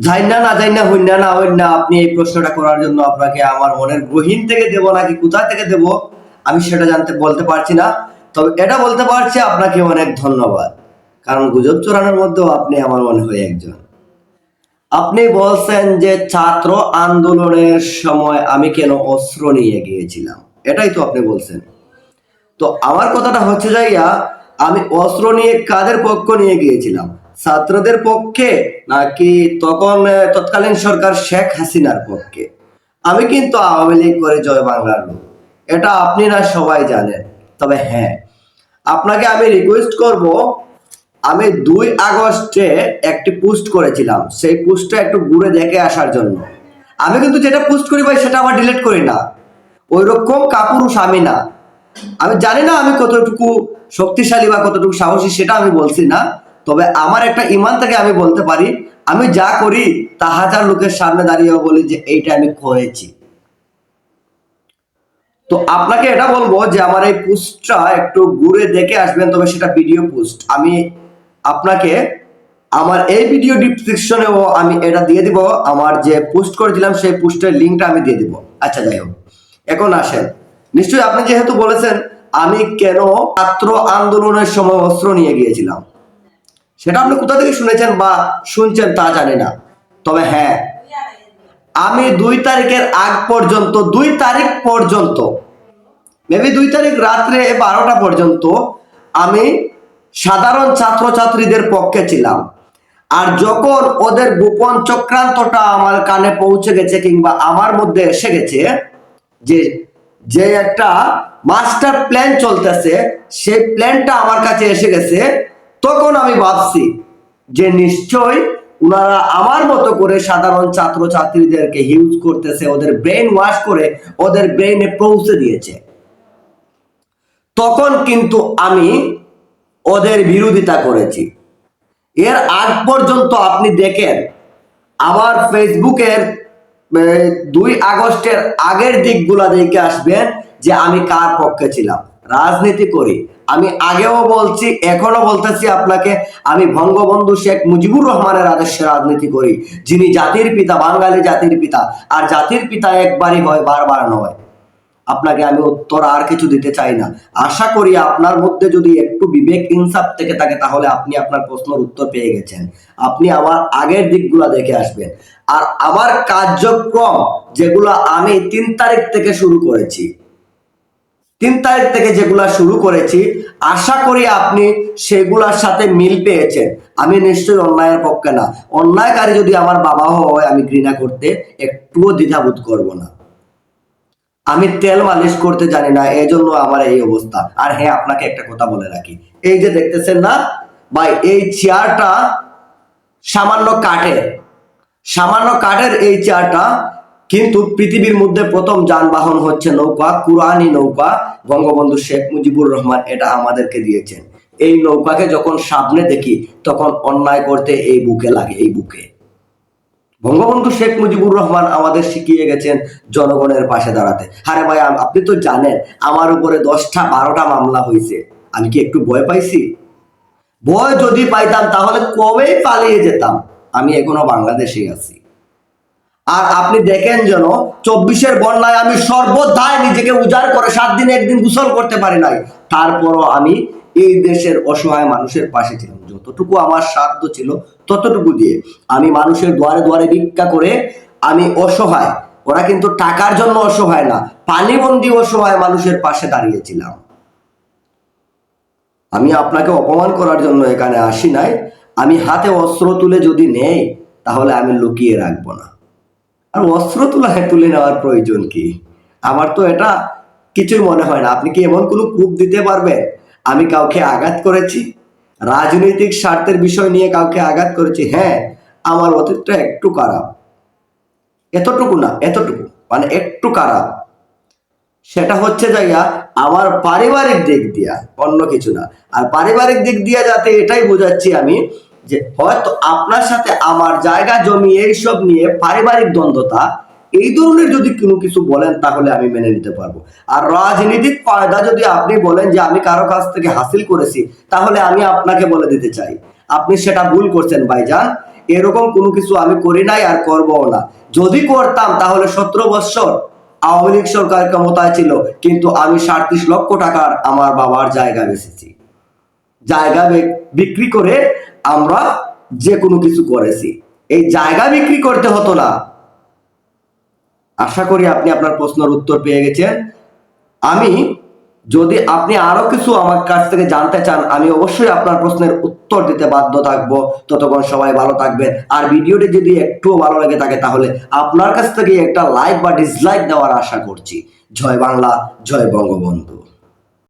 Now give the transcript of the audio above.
জাইনা না জাইনা হইনা না হইনা আপনি এই প্রশ্নটা করার জন্য আপনাকে আমার মনের গহীন থেকে দেব নাকি কোথা থেকে দেব, আমি সেটা জানতে, বলতে পারছি না। তবে এটা বলতে পারছি, আপনাকে অনেক ধন্যবাদ। কারণ গুজব চোরানোর মধ্যেও আপনি আমার মনে হয় একজন। আপনি বলছেন যে ছাত্র আন্দোলনের সময় আমি কেন অস্ত্র নিয়ে গিয়েছিলাম। এটাই তো আপনি বলছেন। তো আমার কথাটা হচ্ছে যাইয়া আমি অস্ত্র নিয়ে কাদের পক্ষ নিয়ে গিয়েছিলাম? ছাত্রদের পক্ষে নাকি তখন তৎকালীন সরকার শেখ হাসিনার পক্ষে? আমি কিন্তু আওয়ামী লীগ করে জয় বাংলার লোক। এটা না সবাই জানেন। তবে হ্যাঁ আপনাকে আমি রিকোয়েস্ট করব, আমি দুই আগস্টে একটি পোস্ট করেছিলাম। সেই পোস্টটা একটু ঘুরে দেখে আসার জন্য। আমি কিন্তু যেটা পোস্ট করি ভাই, সেটা আবার ডিলিট করি না। ওই রকম কাপুরুষ আমি না। আমি জানি না আমি কতটুকু শক্তিশালী বা কতটুকু সাহসী, সেটা আমি বলছি না। তবে আমার একটা ইমান থেকে আমি বলতে পারি, আমি যা করি তা হাজার লোকের সামনে দাঁড়িয়েও বলি যে এইটা আমি করেছি। তো আপনাকে এটা বলব যে আমার এই পোস্টটা একটু ঘুরে দেখে আসবেন, তবে সেটা ভিডিও পোস্ট। আমি আপনাকে আমার এই ভিডিও ডিসক্রিপশনেও আমি এটা দিয়ে দিব, আমার যে পোস্ট করেছিলাম সেই পোস্টের লিঙ্কটা আমি দিয়ে দিব। আচ্ছা যাই হোক, এখন আসেন। নিশ্চয়ই আপনি যেহেতু বলেছেন, আমি কেন ছাত্র আন্দোলনের সময় অস্ত্র নিয়ে গিয়েছিলাম। সেটা আপনি কোথা থেকে শুনেছেন বা শুনছেন তা জানি না। তবে হ্যাঁ আমি দুই তারিখের আগ পর্যন্ত, দুই তারিখ পর্যন্ত মেবি দুই তারিখ রাত্রে বারোটা পর্যন্ত আমি সাধারণ ছাত্রছাত্রীদের পক্ষে ছিলাম। আর যখন ওদের গোপন চক্রান্তটা আমার কানে পৌঁছে গেছে কিংবা আমার মধ্যে এসে গেছে, যে যে একটা মাস্টার প্ল্যান চলতেছে, সেই প্ল্যানটা আমার কাছে এসে গেছে তখন আমি ভাবছি যে নিশ্চয় ওনারা আমার মতো করে সাধারণ ছাত্রছাত্রীদেরকে হিউজ করতেছে, ওদের ব্রেন ওয়াশ করে ওদের ব্রেনে পৌঁছে দিয়েছে। তখন কিন্তু আমি ওদের বিরোধিতা করেছি। এর আগ পর্যন্ত আপনি দেখেন, আমার ফেসবুকের দুই আগস্টের আগের দিকগুলা দেখে আসবেন যে আমি কার পক্ষে ছিলাম। রাজনীতি করি। আমি আগেও বলছি এখনও বলতেছি আপনাকে, আমি বঙ্গবন্ধু শেখ মুজিবুর রহমানের আদর্শে রাজনীতি করি, যিনি জাতির পিতা, বাঙালি জাতির পিতা, আর জাতির পিতা একবারই হয়, বারবার নয়। আপনাকে আমি উত্তর আর কিছু দিতে চাই না। আশা করি আপনার মধ্যে যদি একটু বিবেক, ইনসাফ থেকে থাকে, তাহলে আপনি আপনার প্রশ্নের উত্তর পেয়ে গেছেন। আপনি আমার আগের দিকগুলো দেখে আসবেন। আর আমার কার্যক্রম, যেগুলো আমি তিন তারিখ থেকে শুরু করেছি তিন তারিখ থেকে যেগুলা শুরু করেছি, আশা করি আপনি সেগুলার সাথে মিল পেয়েছেন। আমি নিশ্চয়ই অন্যায়ের পক্ষে না। অন্যায়কারী যদি আমার বাবা হয়, আমি ঘৃণা করতে একটুও দ্বিধাবোধ করব না। আমি তেল মালিশ করতে জানি না এই জন্য আমার এই অবস্থা। আর হ্যাঁ আপনাকে একটা কথা বলে রাখি। এই যে দেখতেছেন না, ভাই, এই চেয়ারটা সামান্য কাঠের। সামান্য কাঠের এই চেয়ারটা কিন্তু পৃথিবীর মধ্যে প্রথম যানবাহন হচ্ছে নৌকা কুরআনি নৌকা। বঙ্গবন্ধু শেখ মুজিবুর রহমান এটা আমাদেরকে দিয়েছেন। এই নৌকাকে যখন সামনে দেখি, তখন অন্যায় করতে এই বুকে লাগে, এই বুকে। বঙ্গবন্ধু শেখ মুজিবুর রহমান আমাদের শিখিয়ে গেছেন জনগণের পাশে দাঁড়াতে। আরে ভাই আপনি তো জানেন, আমার উপরে দশটা, বারোটা মামলা হয়েছে আমি কি একটু ভয় পাইছি? ভয় যদি পাইতাম, তাহলে কবেই পালিয়ে যেতাম? আমি এখনও বাংলাদেশেই আছি। আর আপনি দেখেন যেন চব্বিশের বন্যায় আমি সর্বদাই নিজেকে উজাড় করে সাত দিনে একদিন গোসল করতে পারি নাই। তারপরও আমি এই দেশের অসহায় মানুষের পাশে ছিলাম। যতটুকু আমার সাধ্য ছিল, ততটুকু দিয়ে আমি মানুষের দুয়ারে দুয়ারে ভিক্ষা করে আমি অসহায়, ওরা কিন্তু টাকার জন্য অসহায় না, পানিবন্দি অসহায় মানুষের পাশে দাঁড়িয়েছিলাম। আমি আপনাকে অপমান করার জন্য এখানে আসি নাই। আমি হাতে অস্ত্র তুলে যদি নেই, তাহলে আমি লুকিয়ে রাখব না। আর অস্ত্র তুলা তুলে নেওয়ার প্রয়োজন কি? আমার তো এটা কিছুই মনে হয় না। আপনি কি এমন কোনো কূপ দিতে পারবেন? আমি কাউকে আঘাত করেছি? রাজনৈতিক স্বার্থের বিষয় নিয়ে কাউকে আঘাত করেছি? হ্যাঁ আমার অতীতটা একটু খারাপ। এতটুকু না, এতটুকু। মানে একটু খারাপ। সেটা হচ্ছে জায়গা আমার পারিবারিক দিক দিয়া, অন্য কিছু না। আর পারিবারিক দিক দিয়া যাতে এটাই বোঝাচ্ছি আমি যে হয়তো আপনার সাথে আমার জায়গা জমি এইসব নিয়ে পারিবারিক দ্বন্দ্বতা, এই ধরনের যদি কোনো কিছু বলেন তাহলে আমি মেনে নিতে পারব। আর রাজনীতিক ফায়দা যদি আপনি বলেন যে আমি কারও কাছ থেকে হাসিল করেছি, তাহলে আমি আপনাকে বলে দিতে চাই। আপনি সেটা ভুল করছেন ভাইজান। এরকম কোনো কিছু আমি করি নাই আর করবও না। যদি করতাম তাহলে সতেরো বৎসর আওয়ামী লীগ সরকার ক্ষমতায় ছিল, কিন্তু আমি সাড়ত্রিশ লক্ষ টাকার আমার বাবার জায়গা বেচেছি। জায়গা বিক্রি করে আমরা যে কোনো কিছু করেছি। এই জায়গা বিক্রি করতে হতো না। আশা করি আপনি আপনার প্রশ্নের উত্তর পেয়ে গেছেন। আমি, যদি আপনি আরও কিছু আমার কাছ থেকে জানতে চান, আমি অবশ্যই আপনার প্রশ্নের উত্তর দিতে বাধ্য থাকব। ততক্ষণ সবাই ভালো থাকবেন। আর ভিডিওটি যদি একটুও ভালো লেগে থাকে, তাহলে আপনার কাছ থেকে একটা লাইক বা ডিসলাইক দেওয়ার আশা করছি। জয় বাংলা, জয় বঙ্গবন্ধু।